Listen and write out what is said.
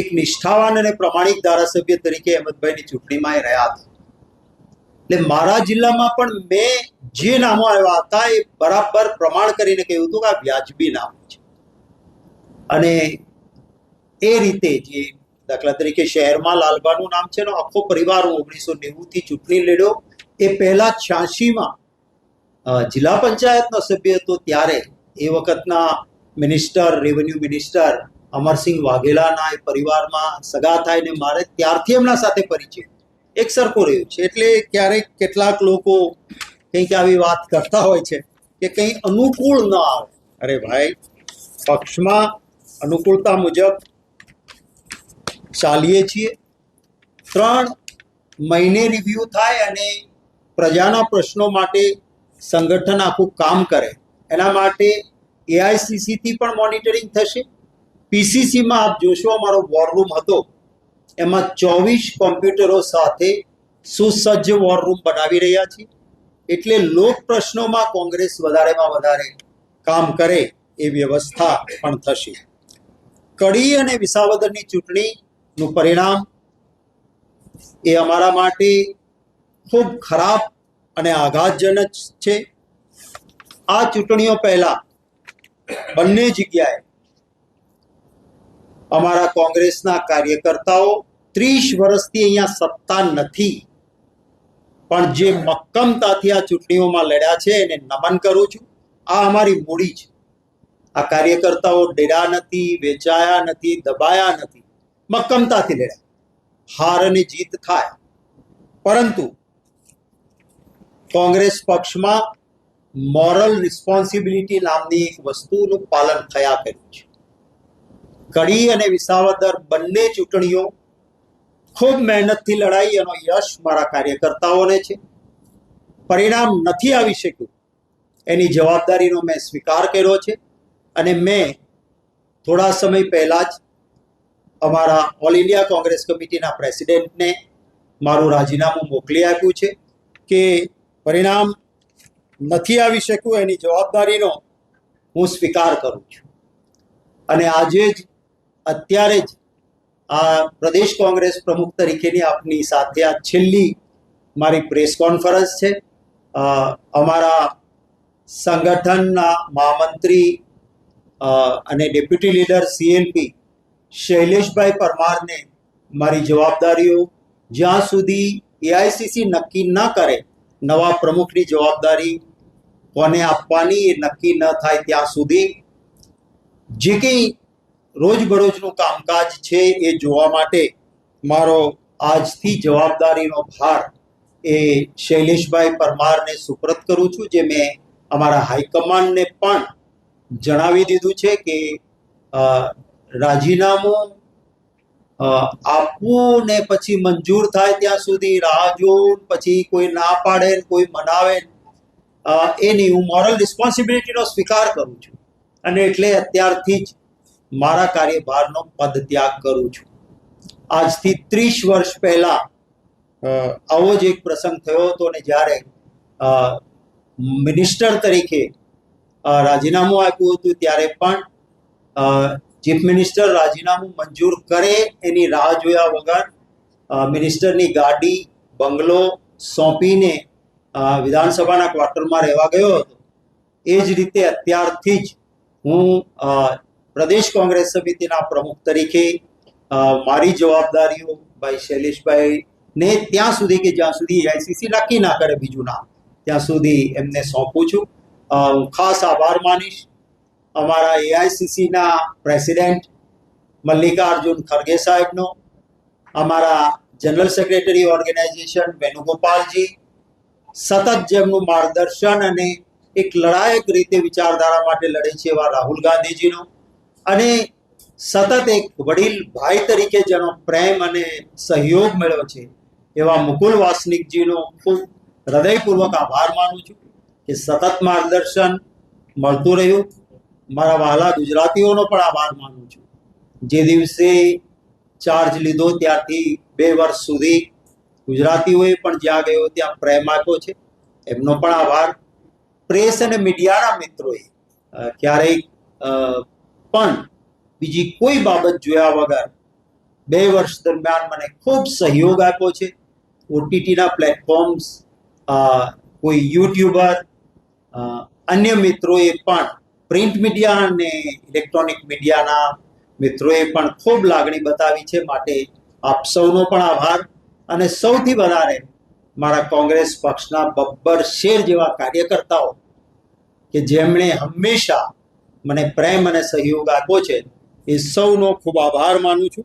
એક નિષ્ઠાવાન અને પ્રમાણિક ધારાસભ્ય તરીકે અહેમદભાઈની ચૂંટણીમાં એ રહ્યા હતા. એટલે મારા જિલ્લામાં પણ મેં જે નામો આવ્યા હતા એ બરાબર પ્રમાણ કરીને કહ્યું હતું કે આ વ્યાજબી નામ છે. અને એ રીતે જે દાખલા તરીકે શહેરમાં લાલબાનું નામ છે એનો આખો પરિવાર હું ઓગણીસો નેવુંથી ચૂંટણી લડ્યો. એ પહેલા છ્યાસીમાં જિલ્લા પંચાયતનો સભ્ય હતો ત્યારે એ વખતના મિનિસ્ટર, રેવન્યુ મિનિસ્ટર અમરસિંહ વાઘેલાના એ પરિવારમાં સગા થાય ને મારે ત્યારથી એમના સાથે પરિચય. એક સરખો રહ્યો છે. એટલે ક્યારેક કેટલાક લોકો કંઈક આવી વાત કરતા હોય છે કે કંઈ અનુકૂળ ન આવે. અરે ભાઈ, પક્ષમાં અનુકૂળતા મુજબ ચાલીએ છીએ. ત્રણ મહિને રિવ્યૂ થાય અને પ્રજાના પ્રશ્નો માટે સંગઠન આખું કામ કરે. એના માટે એઆઈસીસીથી પણ મોનિટરિંગ થશે. પીસીસીમાં આપ જોશો, અમારો વોરરૂમ હતો. એમાં ચોવીસ કોમ્પ્યુટરો સાથે સુસજ્જ વોરરૂમ બનાવી રહ્યા છીએ. એટલે લોક પ્રશ્નોમાં કોંગ્રેસ વધારેમાં વધારે કામ કરે એ વ્યવસ્થા પણ થશે. કડી અને વિસાવદરની ચૂંટણીનું પરિણામ એ અમારા માટે ખૂબ ખરાબ અને આઘાતજનક છે. આ ચૂંટણીઓ પહેલાં બંને જગ્યાએ અમારા કોંગ્રેસના કાર્યકર્તાઓ ત્રીસ વર્ષથી અહીંયા સત્તા નથી. પણ જે મક્કમતાથી આ ચૂંટણીઓમાં લડ્યા છે, એને નમન કરું છું. આ અમારી મૂડી છે. આ કાર્યકર્તાઓ ડેરા નથી, વેચાયા નથી, દબાયા નથી. મક્કમતાથી લડ્યા. હાર અને જીત થાય. પરંતુ કોંગ્રેસ પક્ષમાં મોરલ રિસ્પોન્સિબિલિટી નામની એક વસ્તુનું પાલન થયા કર્યું છે. કડી અને વિસાવદર બંને ચૂંટણીઓ ખૂબ મહેનતથી લડાઈ એનો યશ મારા કાર્યકર્તાઓને છે. પરિણામ નથી આવી શક્યું. એની જવાબદારીનો મેં સ્વીકાર કર્યો છે અને મેં થોડા સમય પહેલાં જ અમારા ઓલ ઇન્ડિયા કોંગ્રેસ કમિટીના પ્રેસિડેન્ટને મારું રાજીનામું મોકલી આપ્યું છે કે પરિણામ નથી આવી શક્યું. એની જવાબદારીનો હું સ્વીકાર કરું છું. અને આજે જ અત્યારે જ આ પ્રદેશ કોંગ્રેસ પ્રમુખ તરીકેની આપની સાથે આ છેલ્લી મારી પ્રેસ કોન્ફરન્સ છે. અમારા સંગઠનના મહામંત્રી અને ડેપ્યુટી લીડર સીએલપી શૈલેષભાઈ પરમારને મારી જવાબદારીઓ, જ્યાં સુધી એઆઈસીસી નક્કી ન કરે, નવા પ્રમુખની જવાબદારી કોને આપવાની એ નક્કી ન થાય ત્યાં સુધી જે કંઈ રોજબરોજનું કામકાજ છે એ જોવા માટે મારો આજથી જવાબદારીનો ભાર એ શૈલેષભાઈ પરમારને સુપ્રત કરું છું, જે મેં અમારા હાઈકમાન્ડને પણ જણાવી દીધું છે કે રાજીનામું આપવું ને પછી મંજૂર થાય ત્યાં સુધી રાહ જોવું પછી કોઈ ના પાડે કોઈ મનાવે એની હું મોરલ રિસ્પોન્સિબિલિટીનો સ્વીકાર કરું છું. અને એટલે અત્યારથી જ મારા કાર્યભારનો પદ ત્યાગ કરું છું. આજથી ત્રીસ વર્ષ પહેલા આવો જ એક પ્રસંગ થયો હતો ને જ્યારે મિનિસ્ટર તરીકે રાજીનામું આપ્યું હતું ત્યારે પણ ચીફ મિનિસ્ટર રાજીનામું મંજૂર કરે એની રાહ જોયા વગર મિનિસ્ટરની ગાડી, બંગલો સોંપીને વિધાનસભાના ક્વાર્ટરમાં રહેવા ગયો હતો. એ જ રીતે અત્યારથી જ હું પ્રદેશ કોંગ્રેસ સમિતિના પ્રમુખ તરીકે મારી જવાબદારીઓ ભાઈ શૈલેષભાઈ ને ત્યાં સુધી કે જ્યાં સુધી એઆઈસીસી નક્કી ના કરે બીજું નામ, ત્યાં સુધી એમને સોંપું છું. ખાસ આભાર માનીશ. અમારા એઆઈસીસીના પ્રેસિડેન્ટ મલ્લિકાર્જુન ખરગે સાહેબનો, અમારા જનરલ સેક્રેટરી ઓર્ગેનાઇઝેશન વેણુગોપાલજી, સતત જેમનું માર્ગદર્શન અને એક લડાયક રીતે વિચારધારા માટે લડે છે એવા રાહુલ ગાંધીજીનો અને સતત એક વડીલ ભાઈ તરીકે જેનો પ્રેમ અને સહયોગ મળ્યો છે, એવા મુકુલ વાસનિકજીનો ખૂબ હૃદયપૂર્વક આભાર માનું છું કે સતત માર્ગદર્શન મળતું રહ્યું. મારા વહાલા ગુજરાતીઓનો પણ આભાર માનું છું. જે દિવસે ચાર્જ લીધો ત્યારથી બે વર્ષ સુધી ગુજરાતીઓએ પણ જ્યાં ગયો ત્યાં પ્રેમ આપ્યો છે. એમનો પણ આભાર. પ્રેસ અને મીડિયાના મિત્રોએ ક્યારેય પણ બીજી કોઈ બાબત જોયા વગર બે વર્ષ દરમિયાન મને ખૂબ સહયોગ આપ્યો છે. ઓટીટીના પ્લેટફોર્મ્સ કોઈ યુટ્યુબર અન્ય મિત્રોએ પણ પ્રિન્ટ મીડિયા અને ઇલેક્ટ્રોનિક મીડિયાના મિત્રોએ પણ ખૂબ લાગણી બતાવી છે માટે આપ સૌનો પણ આભાર. અને સૌથી વધારે મારા કોંગ્રેસ પક્ષના બબ્બર શેર જેવા કાર્યકર્તાઓ કે જેમણે હંમેશા મને પ્રેમ અને સહયોગ આપ્યો છે એ સૌનો ખૂબ આભાર માનું છું.